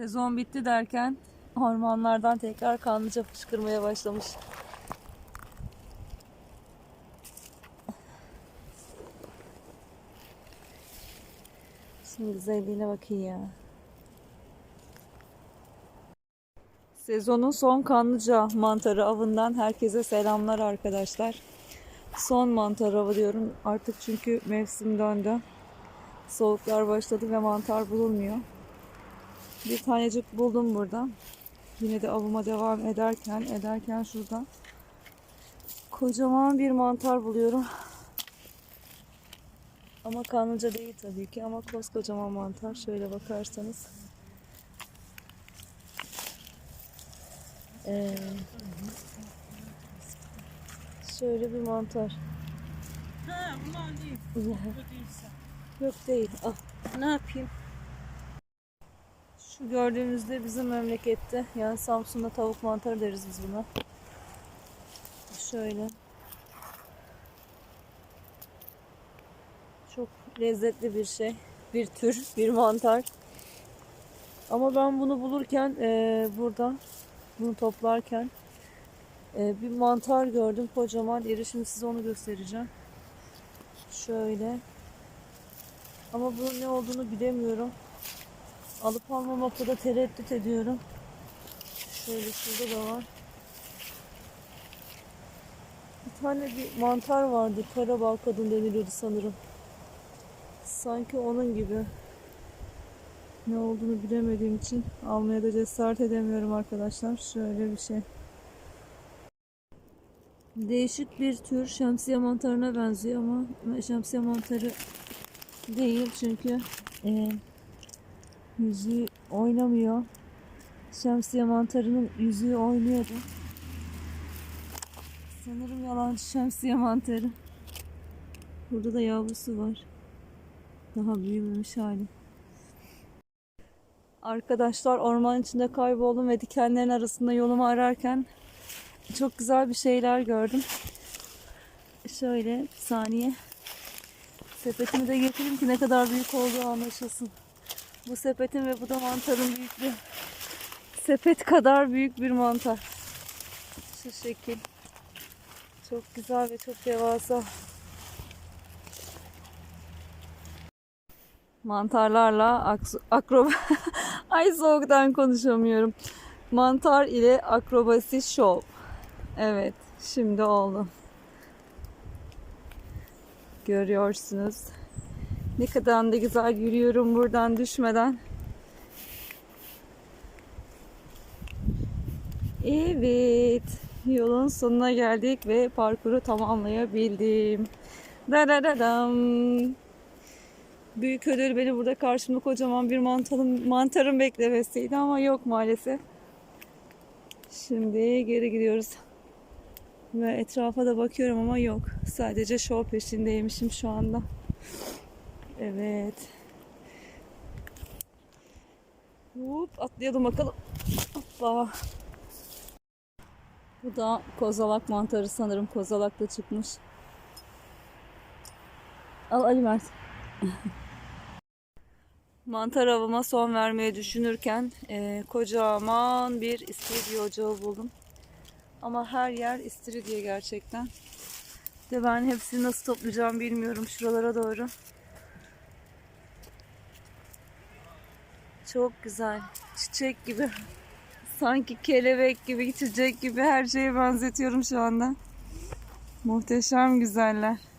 Sezon bitti derken ormanlardan tekrar kanlıca fışkırmaya başlamış. Şimdi güzelliğine bakın ya. Sezonun son kanlıca mantarı avından herkese selamlar arkadaşlar. Son mantar avı diyorum artık çünkü mevsim döndü. Soğuklar başladı ve mantar bulunmuyor. Bir tanecik buldum burada. Yine de avıma devam ederken ederken şurada kocaman bir mantar buluyorum. Ama kanlıca değil tabii ki ama koskocaman mantar. Şöyle bakarsanız. Ee, şöyle bir mantar. Ha bunlar değil. Yok değil. Ah, ne yapayım? Gördüğünüzde bizim memlekette yani Samsun'da tavuk mantarı deriz biz buna. Şöyle. Çok lezzetli bir şey. Bir tür, bir mantar. Ama ben bunu bulurken eee, burada bunu toplarken eee, bir mantar gördüm kocaman iri. Şimdi size onu göstereceğim. Şöyle. Ama bunun ne olduğunu bilemiyorum. Alıp almamakta da tereddüt ediyorum. Şöyle şurada da var. Bir tane bir mantar vardı. Karabağ kadın deniliyordu sanırım. Sanki onun gibi. Ne olduğunu bilemediğim için almaya da cesaret edemiyorum arkadaşlar. Şöyle bir şey. Değişik bir tür şemsiye mantarına benziyor ama şemsiye mantarı değil çünkü e, yüzüğü oynamıyor. Şemsiye mantarının yüzüğü oynuyordu. Sanırım yalancı şemsiye mantarı. Burada da yavrusu var. Daha büyümemiş hali. Arkadaşlar orman içinde kayboldum ve dikenlerin arasında yolumu ararken çok güzel bir şeyler gördüm. Şöyle bir saniye. Sepetimi de getireyim ki ne kadar büyük olduğu anlaşılsın. Bu sepetin ve bu da mantarın büyüklüğü. Sepet kadar büyük bir mantar. Şu şekil. Çok güzel ve çok devasa. Mantarlarla akroba... Ay soğuktan konuşamıyorum. Mantar ile akrobasi show. Evet, şimdi oldu. Görüyorsunuz. Ne kadar da güzel yürüyorum buradan düşmeden. Evet. Yolun sonuna geldik ve parkuru tamamlayabildim. Dadadadam. Büyük ödül beni burada karşımda kocaman bir mantarın, mantarın beklemesiydi ama yok maalesef. Şimdi geri gidiyoruz. Ve etrafa da bakıyorum ama yok. Sadece şov peşindeymişim şu anda. Evet. Hop atlayalım bakalım. Hoppa. Bu da kozalak mantarı sanırım kozalakta çıkmış. Al Ali Mert. Mantar avıma son vermeyi düşünürken e, kocaman bir istiridye ocağı buldum. Ama her yer istiridye gerçekten. De ben hepsini nasıl toplayacağım bilmiyorum şuralara doğru. Çok güzel. Çiçek gibi. Sanki kelebek gibi, çiçek gibi her şeye benzetiyorum şu anda. Muhteşem güzeller.